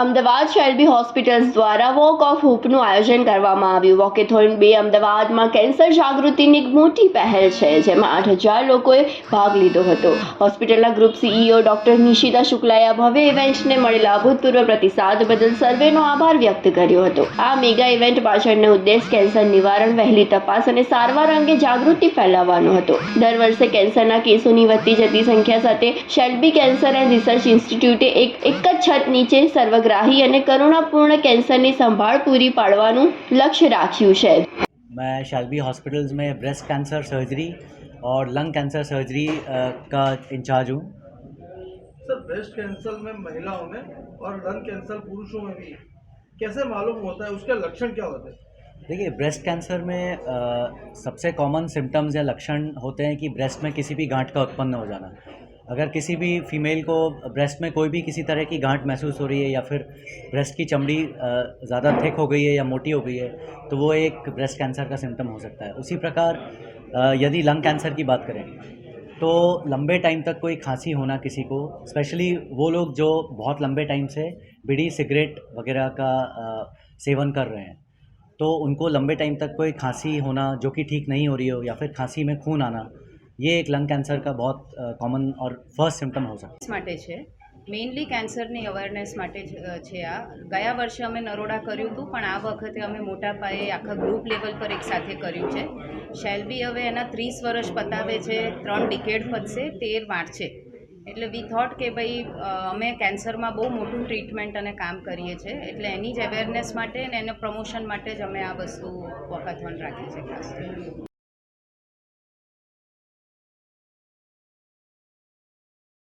Ahmedabad Shalby hospitals દ્વારા walk of હોપનું આયોજન કરવામાં આવ્યું. વોકેથોન બે અમદાવાદમાં કેન્સર જાગૃતિની એક મોટી પહેલ છે, જેમાં આઠ હજાર લોકોએ ભાગ લીધો હતો. હોસ્પિટલના ગ્રુપ સીઈઓ ડોક્ટર નિશિતા શુક્લાએ ભવ્ય ઇવેન્ટને મળેલા અભૂતપૂર્વ પ્રતિસાદ બદલ સર્વેનો આભાર વ્યક્ત કર્યો હતો. આ મેગા ઇવેન્ટ પાછળનો ઉદ્દેશ કેન્સર નિવારણ, વહેલી તપાસ અને સારવાર અંગે જાગૃતિ ફેલાવવાનો હતો. દર વર્ષે કેન્સરના કેસોની વધતી જતી સંખ્યા સાથે શેલ્બી કેન્સર એન્ડ રિસર્ચ ઇન્સ્ટિટ્યૂટે એક એક જ છત નીચે સર્વગ્રાહી અને કરુણાપૂર્ણ કેન્સરની સંભાળ પૂરી પાડવાનું લક્ષ્ય રાખ્યું છે मैं शैलबी हॉस्पिटल्स में ब्रेस्ट कैंसर सर्जरी और लंग कैंसर सर्जरी अ, का इंचार्ज हूँ सर ब्रेस्ट कैंसर में महिलाओं में और लंग कैंसर पुरुषों में भी कैसे मालूम होता है उसके लक्षण क्या होते हैं देखिए ब्रेस्ट कैंसर में अ, सबसे कॉमन सिम्टम्स या लक्षण होते हैं कि ब्रेस्ट में किसी भी गांठ का उत्पन्न हो जाना अगर किसी भी फीमेल को ब्रेस्ट में कोई भी किसी तरह की गांठ महसूस हो रही है या फिर ब्रेस्ट की चमड़ी ज़्यादा थिक हो गई है या मोटी हो गई है तो वो एक ब्रेस्ट कैंसर का सिम्टम हो सकता है। उसी प्रकार यदि लंग कैंसर की बात करें तो लंबे टाइम तक कोई खांसी होना किसी को स्पेशली वो लोग जो बहुत लंबे टाइम से बीड़ी सिगरेट वगैरह का सेवन कर रहे हैं तो उनको लंबे टाइम तक कोई खांसी होना, जो कि ठीक नहीं हो रही हो, या फिर खांसी में खून आना ये एक लंग कैंसर का बहुत कॉमन और फर्स्ट सिम्टम हो सकता है માટે છે મેઇનલી કેન્સરની અવેરનેસ માટે જ, અ, છે આ ગયા વર્ષે અમે નરોડા કર્યું હતું પણ આ વખતે અમે મોટા પાયે આખા ગ્રુપ લેવલ પર એક સાથે કર્યું છે શેલ્બી હવે એના ત્રીસ વર્ષ પતાવે છે ત્રણ ડિકેડ પતશે તેર વાંચશે એટલે વી થોટ કે ભાઈ અ, અમે કેન્સરમાં બહુ મોટું ટ્રીટમેન્ટ અને કામ કરીએ છીએ એટલે એની જ અવેરનેસ માટે ને એના પ્રમોશન માટે જ અમે આ વસ્તુ વોકાથોન રાખી છે ખાસ